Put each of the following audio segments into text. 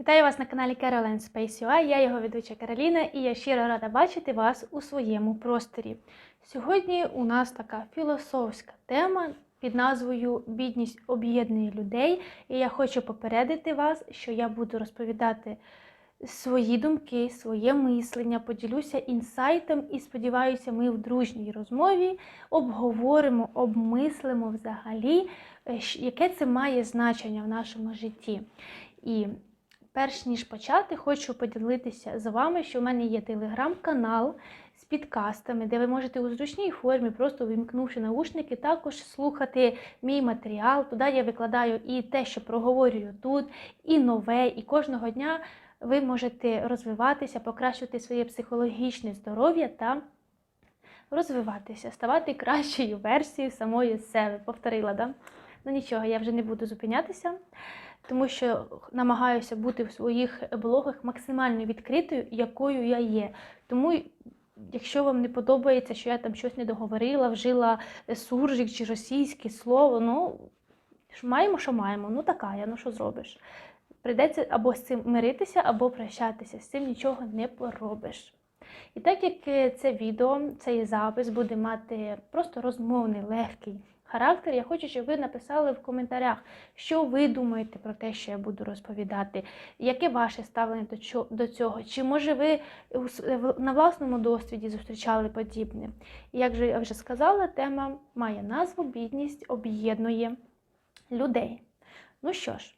Вітаю вас на каналі Caroline Space UI. Я його ведуча Кароліна і я щиро рада бачити вас у своєму просторі. Сьогодні у нас така філософська тема під назвою Бідність об'єднує людей. І я хочу попередити вас, що я буду розповідати свої думки, своє мислення, поділюся інсайтом і сподіваюся, ми в дружній розмові обговоримо, обмислимо взагалі, е, яке це має значення в нашому житті. І перш ніж почати, хочу поділитися з вами, що в мене є телеграм-канал з підкастами, де ви можете у зручній формі, просто вимкнувши наушники, також слухати мій матеріал. Туди я викладаю і те, що проговорюю тут, і нове, і кожного дня ви можете розвиватися, покращувати своє психологічне здоров'я та розвиватися, ставати кращою версією самої себе. Повторила, да? Ну нічого, я вже не буду зупинятися, тому що намагаюся бути в своїх блогах максимально відкритою, якою я є. Тому, якщо вам не подобається, що я там щось не договорила, вжила е, суржик чи російське слово, ну маємо, що маємо, ну така я, ну що зробиш. Прийдеться або з цим миритися, або прощатися. З цим нічого не поробиш. І так як е, це відео, цей запис буде мати просто розмовний, легкий характер, я хочу, щоб ви написали в коментарях, що ви думаєте про те, що я буду розповідати, яке ваше ставлення до цього, чи може ви на власному досвіді зустрічали подібне. Як же я вже сказала, тема має назву Бідність об'єднує людей. Ну що ж,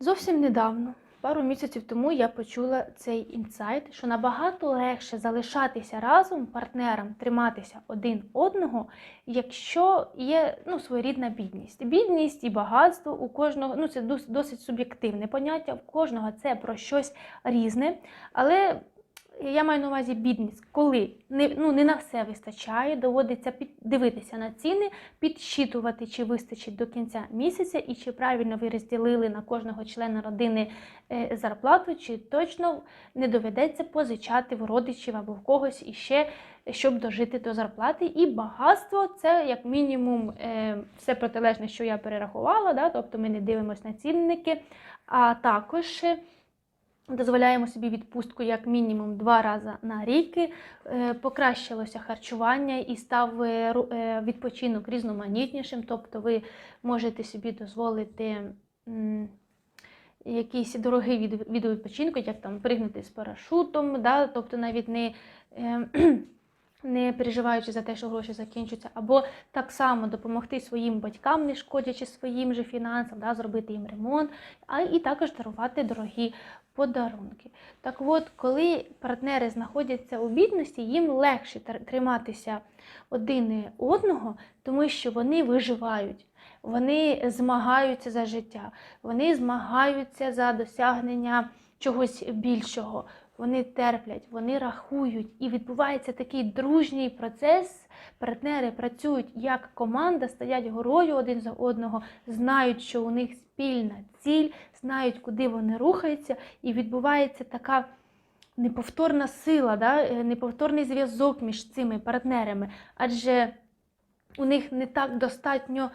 Зовсім недавно, пару місяців тому, я почула цей інсайт, що набагато легше залишатися разом партнерам, триматися один одного, якщо є ну, своєрідна бідність. Бідність і багатство у кожного, ну це дос- досить суб'єктивне поняття, в кожного це про щось різне. Але я маю на увазі бідність, коли не, ну, не на все вистачає, доводиться під, дивитися на ціни, підсчитувати, чи вистачить до кінця місяця, і чи правильно ви розділили на кожного члена родини е, зарплату, чи точно не доведеться позичати в родичів або в когось іще, щоб дожити до зарплати. І багатство це як мінімум е, все протилежне, що я перерахувала, да? тобто ми не дивимося на цінники, а також. Дозволяємо собі відпустку як мінімум два рази на рік. Е, Покращилося харчування і став е, е, відпочинок різноманітнішим. Тобто ви можете собі дозволити якийсь дорогий від відпочинку, як там пригнути з парашутом, да? тобто навіть не. Не переживаючи за те, що гроші закінчаться, або так само допомогти своїм батькам, не шкодячи своїм же фінансам, да, зробити їм ремонт, а і також дарувати дорогі подарунки. Так от, коли партнери знаходяться у бідності, їм легше триматися один одного, тому що вони виживають, вони змагаються за життя, вони змагаються за досягнення чогось більшого. Вони терплять, вони рахують, і відбувається такий дружній процес. Партнери працюють як команда, стоять горою один за одного, знають, що у них спільна ціль, знають, куди вони рухаються, і відбувається така неповторна сила, да? е, неповторний зв'язок між цими партнерами. Адже у них не так достатньо.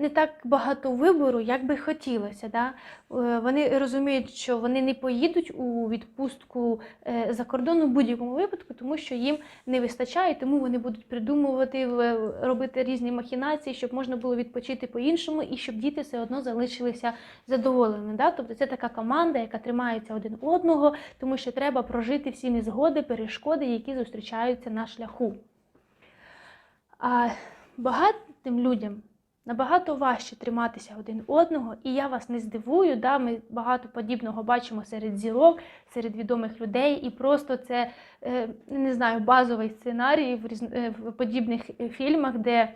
Не так багато вибору, як би хотілося. Да? Е, Вони розуміють, що вони не поїдуть у відпустку е, за кордон у будь-якому випадку, тому що їм не вистачає, тому вони будуть придумувати, робити різні махінації, щоб можна було відпочити по-іншому і щоб діти все одно залишилися задоволеними. Да? Тобто це така команда, яка тримається один одного, тому що треба прожити всі незгоди, перешкоди, які зустрічаються на шляху. А багатим людям набагато важче триматися один одного, і я вас не здивую. Да? Ми багато подібного бачимо серед зірок, серед відомих людей, і просто це е, не знаю, базовий сценарій в, різ... е, в подібних е, фільмах, де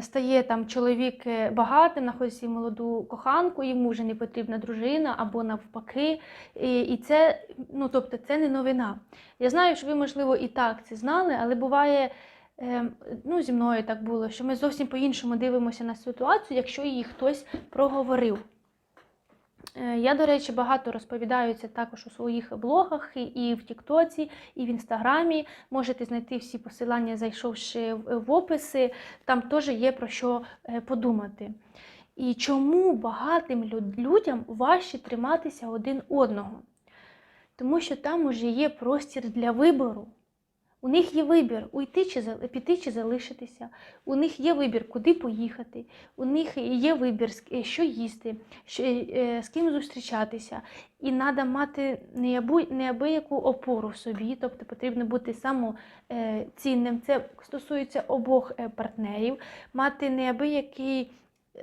стає там чоловік багатим, знаходить молоду коханку, йому вже не потрібна дружина або навпаки. І, і це, ну, тобто, це не новина. Я знаю, що ви, можливо, і так це знали, але буває. Е, Ну, зі мною так було, що ми зовсім по-іншому дивимося на ситуацію, якщо її хтось проговорив. Е, Я, до речі, багато розповідаю це також у своїх блогах і- в Тіктоці, і в Інстаграмі. Можете знайти всі посилання, зайшовши в в описи. Там теж є про що е, подумати. І чому багатим людям важче триматися один одного? Тому що там уже є простір для вибору. У них є вибір уйти чи піти чи залишитися. У них є вибір, куди поїхати. У них є вибір, е, що їсти, е, з ким зустрічатися. І треба мати неабияку опору в собі, тобто потрібно бути самоцінним. Це стосується обох е, партнерів, мати неабиякий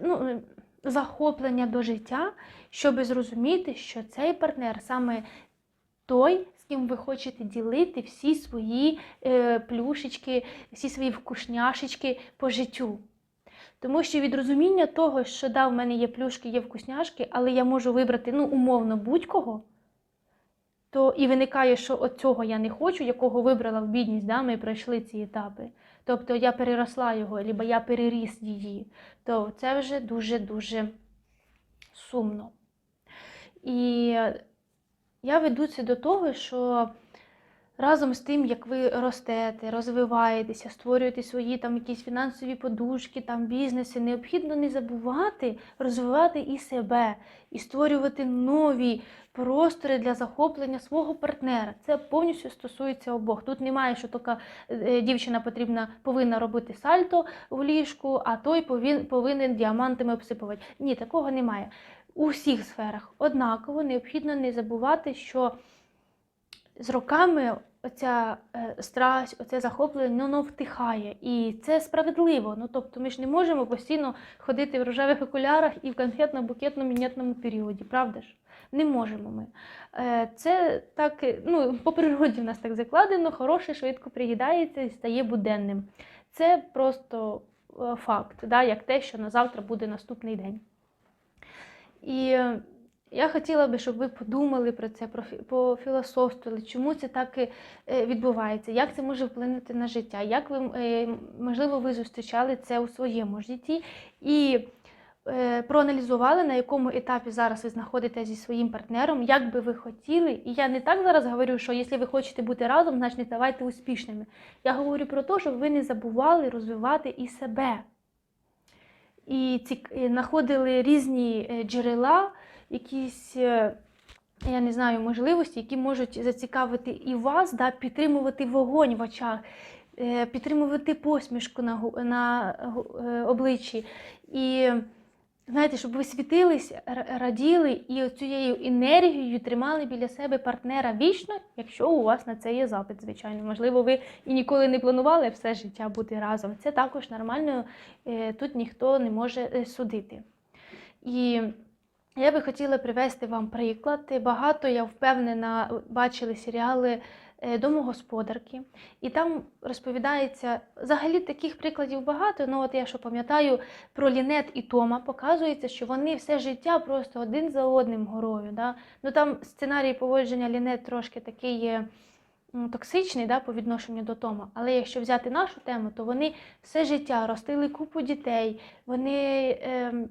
ну, е, захоплення до життя, щоб зрозуміти, що цей партнер саме той, з ким ви хочете ділити всі свої е, плюшечки, всі свої вкусняшечки по життю. Тому що від розуміння того, що да, в мене є плюшки, є вкусняшки, але я можу вибрати ну, умовно будь-кого, то і виникає, що от цього я не хочу, якого вибрала в бідність, да, ми пройшли ці етапи. Тобто я переросла його, або я переріс її, то це вже дуже-дуже сумно. І я веду це до того, що разом з тим, як ви ростете, розвиваєтеся, створюєте свої там якісь фінансові подушки, там бізнеси, необхідно не забувати розвивати і себе, і створювати нові простори для захоплення свого партнера. Це повністю стосується обох. Тут немає, що така е, дівчина потрібна повинна робити сальто в ліжку, а той повин, повинен діамантами обсипувати. Ні, такого немає. У всіх сферах однаково необхідно не забувати, що з роками оця е, страсть, оце захоплення воно втихає. І це справедливо. Ну, тобто ми ж не можемо постійно ходити в рожевих окулярах і в конфетно-букетно мінетному періоді, правда ж? Не можемо ми. Е, Це так, е, ну, по природі в нас так закладено, хороше швидко приїдається і стає буденним. Це просто факт, да, як те, що на завтра буде наступний день. І е, я хотіла би, щоб ви подумали про це, про фі- пофілософствували, чому це так е, е, відбувається, як це може вплинути на життя, як ви, можливо, ви зустрічали це у своєму житті і проаналізували, на якому етапі зараз ви знаходитеся зі своїм партнером, як би ви хотіли. І я не так зараз говорю, що якщо ви хочете бути разом, значить давайте успішними. Я говорю про те, щоб ви не забували розвивати і себе. І знаходили різні е, джерела, якісь, е, я не знаю, можливості, які можуть зацікавити і вас, да, підтримувати вогонь в очах, е, підтримувати посмішку на, на обличчі. І знаєте, щоб ви світились, раділи і цією енергією тримали біля себе партнера вічно, якщо у вас на це є запит, звичайно. Можливо, ви і ніколи не планували все життя бути разом. Це також нормально, е, тут ніхто не може е, судити. І я би хотіла привести вам приклад. Багато, я впевнена, бачили серіали домогосподарки, і там розповідається взагалі таких прикладів багато. Ну от я що пам'ятаю про Лінет і Тома, показується, що вони все життя просто один за одним горою. Да? Ну там сценарій поводження Лінет трошки такий є. Токсичний да, по відношенню до Тома, але якщо взяти нашу тему, то вони все життя ростили купу дітей, вони ем,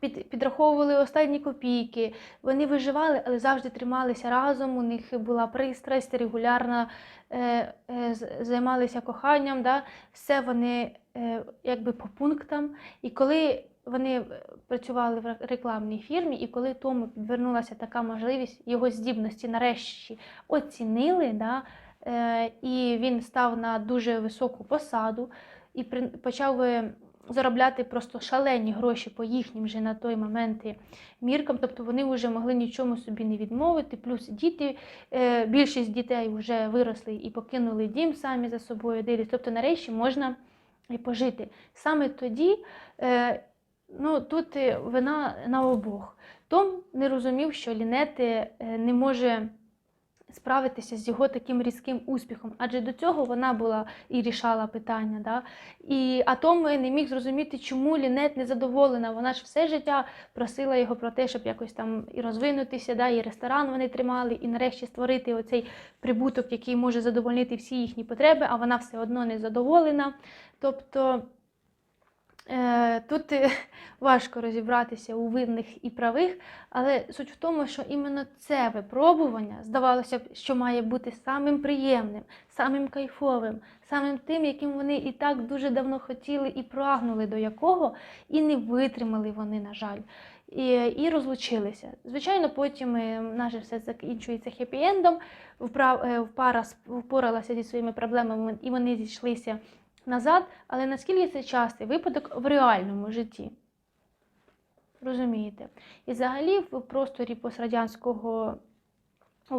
під, підраховували останні копійки, вони виживали, але завжди трималися разом. У них була пристрасть, регулярно е, е, займалися коханням. Да? Все вони е, якби по пунктам. І коли вони е, працювали в рекламній фірмі, і коли тому підвернулася така можливість, його здібності нарешті оцінили, да? е, і він став на дуже високу посаду і при- почав. Е, заробляти просто шалені гроші по їхнім же на той момент міркам, тобто вони вже могли нічому собі не відмовити. Плюс діти, е, більшість дітей вже виросли і покинули дім самі за собою дивлять. Тобто нарешті можна і пожити. Саме тоді е, ну, тут е, вина на обох. Том не розумів, що Лінет е, не може справитися з його таким різким успіхом, адже до цього вона була і рішала питання. Да? І а Том не міг зрозуміти, чому Лінет не задоволена. Вона ж все життя просила його про те, щоб якось там і розвинутися, да? і ресторан вони тримали, і нарешті створити оцей прибуток, який може задовольнити всі їхні потреби, а вона все одно не задоволена. Тобто Тут е, важко розібратися у винних і правих, але суть в тому, що іменно це випробування здавалося б, що має бути самим приємним, самим кайфовим, самим тим, яким вони і так дуже давно хотіли і прагнули до якого, і не витримали вони, на жаль. І, і розлучилися. Звичайно, потім е, наше все закінчується хеппі-ендом. Е, пара впоралася зі своїми проблемами, і вони зійшлися назад. Але наскільки це частий випадок в реальному житті? Розумієте? І взагалі в просторі пострадянського е,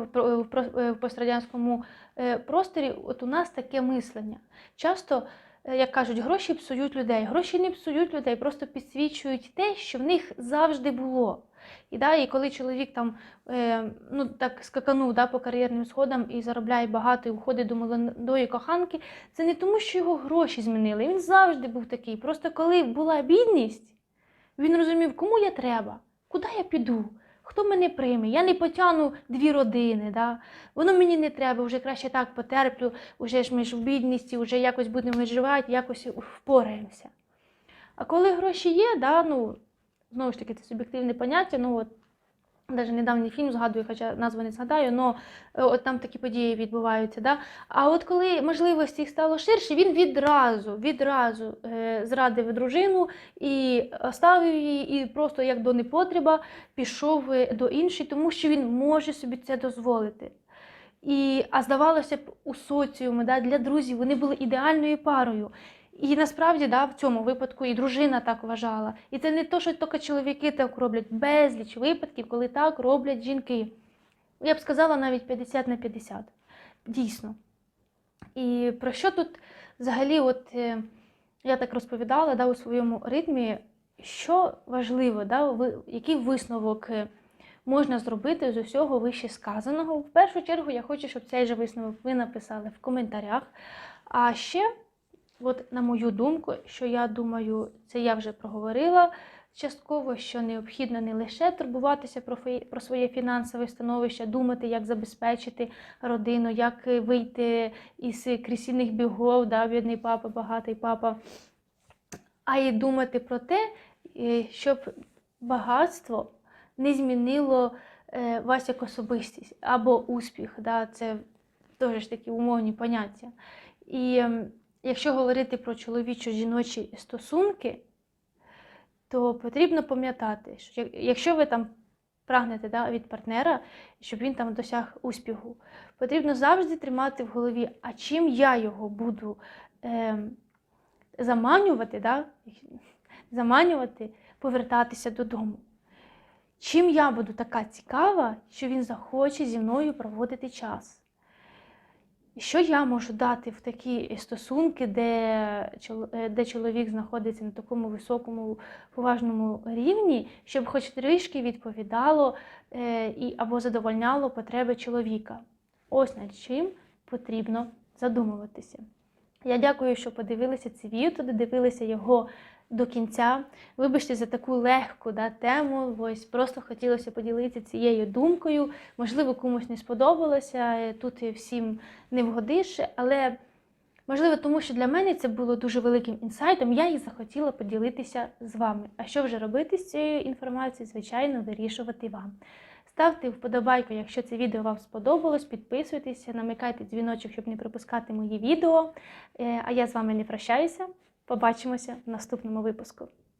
в пострадянському е, просторі от у нас таке мислення. Часто, е, як кажуть, гроші псують людей. Гроші не псують людей, просто підсвічують те, що в них завжди було. І, да, і коли чоловік там е, ну, так скаканув да, по кар'єрним сходам і заробляє багато і уходить до молодої коханки, це не тому, що його гроші змінили. Він завжди був такий. Просто коли була бідність, він розумів, кому я треба, куди я піду, хто мене прийме. Я не потягну дві родини. Да? Воно мені не треба, вже краще так потерплю, вже ж ми ж в бідності, вже якось будемо виживати, якось впораємося. А коли гроші є, да, ну, знову ж таки, це суб'єктивне поняття, ну от. Навіть недавній фільм згадую, хоча назву не згадаю, але от там такі події відбуваються. Да? А от коли можливості їх стало ширше, він відразу, відразу е, зрадив дружину і оставив її, і просто як до непотреба пішов е, до іншої, тому що він може собі це дозволити. І, а здавалося б, у соціумі да, для друзів вони були ідеальною парою. І насправді да, в цьому випадку і дружина так вважала. І це не то, що тільки чоловіки так роблять, безліч випадків, коли так роблять жінки. Я б сказала навіть 50 на 50. Дійсно. І про що тут взагалі, от е, я так розповідала да, у своєму ритмі, що важливо, да, який висновок е, можна зробити з усього вище сказаного. В першу чергу я хочу, щоб цей же висновок ви написали в коментарях. А ще, от на мою думку, що я думаю, це я вже проговорила частково, що необхідно не лише турбуватися про, про своє фінансове становище, думати, як забезпечити родину, як е, вийти із крісільних бігов, да, бідний папа, багатий папа, а й думати про те, е, щоб багатство не змінило е, вас як особистість або успіх. Да, це теж такі умовні поняття. І ем, якщо говорити про чоловічо-жіночі стосунки, то потрібно пам'ятати, що якщо ви там прагнете да, від партнера, щоб він там досяг успіху, потрібно завжди тримати в голові, а чим я його буду е, заманювати, да, заманювати, повертатися додому. Чим я буду така цікава, що він захоче зі мною проводити час? Що я можу дати в такі стосунки, де, е, де чоловік знаходиться на такому високому поважному рівні, щоб хоч трішки відповідало е, і, або задовольняло потреби чоловіка? Ось над чим потрібно задумуватися. Я дякую, що подивилися це відео, додивилися його до кінця. Вибачте за таку легку да, тему. Ось просто хотілося поділитися цією думкою. Можливо, комусь не сподобалося. е, Тут всім не вгодиш, але можливо, тому що для мене це було дуже великим інсайтом. Я і захотіла поділитися з вами. А що вже робити з цією інформацією, звичайно, вирішувати вам. Ставте вподобайку, якщо це відео вам сподобалось, підписуйтеся, намикайте дзвіночок, щоб не пропускати мої відео. Е, А я з вами не прощаюся. Побачимося в наступному випуску.